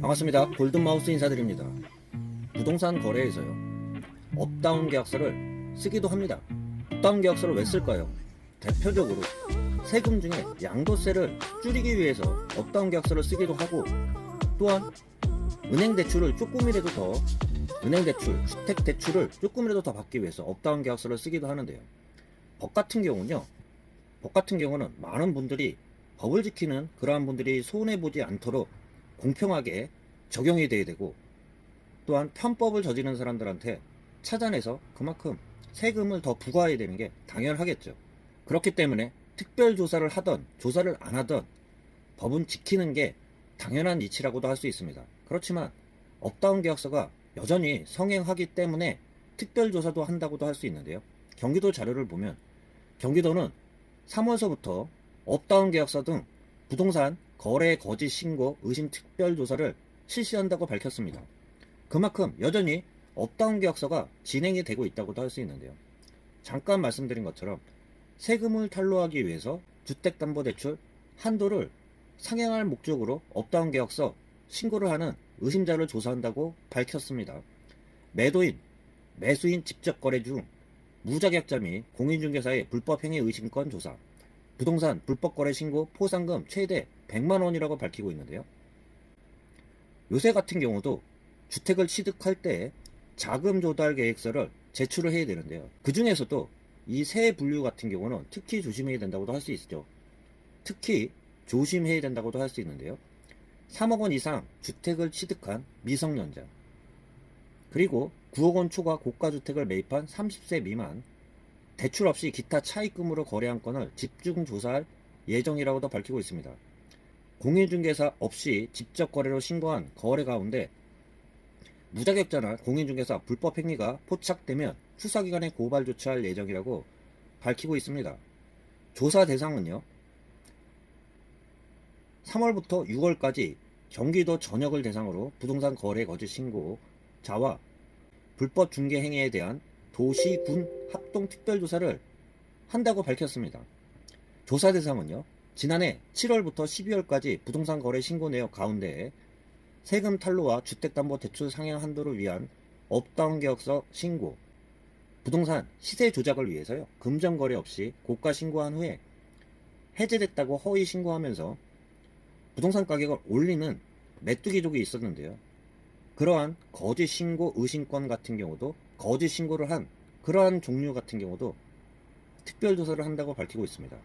반갑습니다. 골든마우스 인사드립니다. 부동산 거래에서요. 업다운 계약서를 쓰기도 합니다. 업다운 계약서를 왜 쓸까요? 대표적으로 세금 중에 양도세를 줄이기 위해서 업다운 계약서를 쓰기도 하고 또한 은행 대출을 조금이라도 더 은행 대출, 주택 대출을 조금이라도 더 받기 위해서 업다운 계약서를 쓰기도 하는데요. 법 같은 경우는요. 법 같은 경우는 많은 분들이 법을 지키는 그러한 분들이 손해 보지 않도록 공평하게 적용이 돼야 되고 또한 편법을 저지르는 사람들한테 찾아내서 그만큼 세금을 더 부과해야 되는 게 당연하겠죠. 그렇기 때문에 특별 조사를 하던 조사를 안 하던 법은 지키는 게 당연한 이치라고도 할 수 있습니다. 그렇지만 업다운 계약서가 여전히 성행하기 때문에 특별 조사도 한다고도 할 수 있는데요. 경기도 자료를 보면 경기도는 3월서부터 업다운 계약서 등 부동산 거래 거짓 신고 의심 특별 조사를 실시한다고 밝혔습니다. 그만큼 여전히 업다운 계약서가 진행이 되고 있다고도 할 수 있는데요. 잠깐 말씀드린 것처럼 세금을 탈루하기 위해서 주택담보대출 한도를 상향할 목적으로 업다운 계약서 신고를 하는 의심자를 조사한다고 밝혔습니다. 매도인, 매수인 직접 거래 중 무자격자 및 공인중개사의 불법행위 의심권 조사, 부동산 불법 거래 신고 포상금 최대 100만 원이라고 밝히고 있는데요. 요새 같은 경우도 주택을 취득할 때 자금 조달 계획서를 제출을 해야 되는데요. 그 중에서도 이 세 분류 같은 경우는 특히 조심해야 된다고도 할 수 있죠. 특히 조심해야 된다고도 할 수 있는데요. 3억 원 이상 주택을 취득한 미성년자, 그리고 9억 원 초과 고가주택을 매입한 30세 미만, 대출 없이 기타 차입금으로 거래한 건을 집중 조사할 예정이라고도 밝히고 있습니다. 공인중개사 없이 직접 거래로 신고한 거래 가운데 무자격자나 공인중개사 불법 행위가 포착되면 수사기관에 고발 조치할 예정이라고 밝히고 있습니다. 조사 대상은요. 3월부터 6월까지 경기도 전역을 대상으로 부동산 거래 거짓 신고 자와 불법 중개 행위에 대한 도시 군 합동 특별 조사를 한다고 밝혔습니다. 조사 대상은요. 지난해 7월부터 12월까지 부동산 거래 신고 내역 가운데 세금 탈루와 주택담보대출 상향 한도를 위한 업다운 계약서 신고, 부동산 시세 조작을 위해서요. 금전 거래 없이 고가 신고한 후에 해제됐다고 허위 신고하면서 부동산 가격을 올리는 메뚜기족이 있었는데요. 그러한 거짓 신고 의심권 같은 경우도 거짓 신고를 한 그러한 종류 같은 경우도 특별 조사를 한다고 밝히고 있습니다.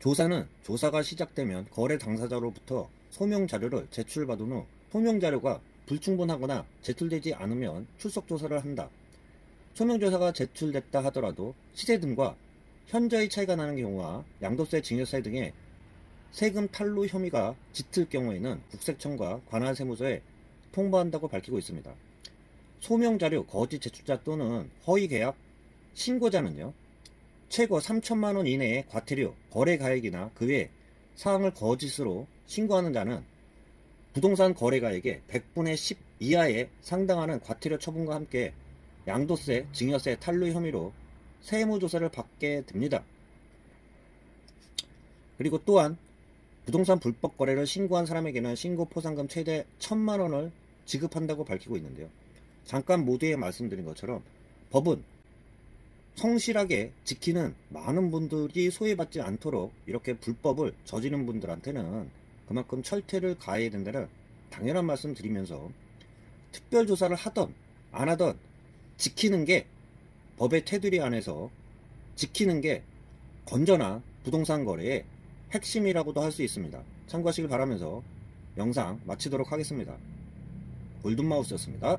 조사는 조사가 시작되면 거래 당사자로부터 소명 자료를 제출받은 후 소명 자료가 불충분하거나 제출되지 않으면 출석 조사를 한다. 소명 조사가 제출됐다 하더라도 시세 등과 현저히 차이가 나는 경우와 양도세, 증여세 등의 세금 탈루 혐의가 짙을 경우에는 국세청과 관할 세무서에 통보한다고 밝히고 있습니다. 소명 자료 거짓 제출자 또는 허위 계약 신고자는요. 최고 3천만 원 이내의 과태료, 거래 가액이나 그 외 사항을 거짓으로 신고하는 자는 부동산 거래가액의 100분의 10 이하에 상당하는 과태료 처분과 함께 양도세, 증여세 탈루 혐의로 세무조사를 받게 됩니다. 그리고 또한 부동산 불법 거래를 신고한 사람에게는 신고 포상금 최대 1천만 원을 지급한다고 밝히고 있는데요. 잠깐 모두에 말씀드린 것처럼 법은 성실하게 지키는 많은 분들이 소외받지 않도록 이렇게 불법을 저지른 분들한테는 그만큼 철퇴를 가해야 된다는 당연한 말씀 드리면서 특별조사를 하던 안 하던 지키는 게 법의 테두리 안에서 지키는 게 건전한 부동산 거래의 핵심이라고도 할 수 있습니다. 참고하시길 바라면서 영상 마치도록 하겠습니다. 골든마우스였습니다.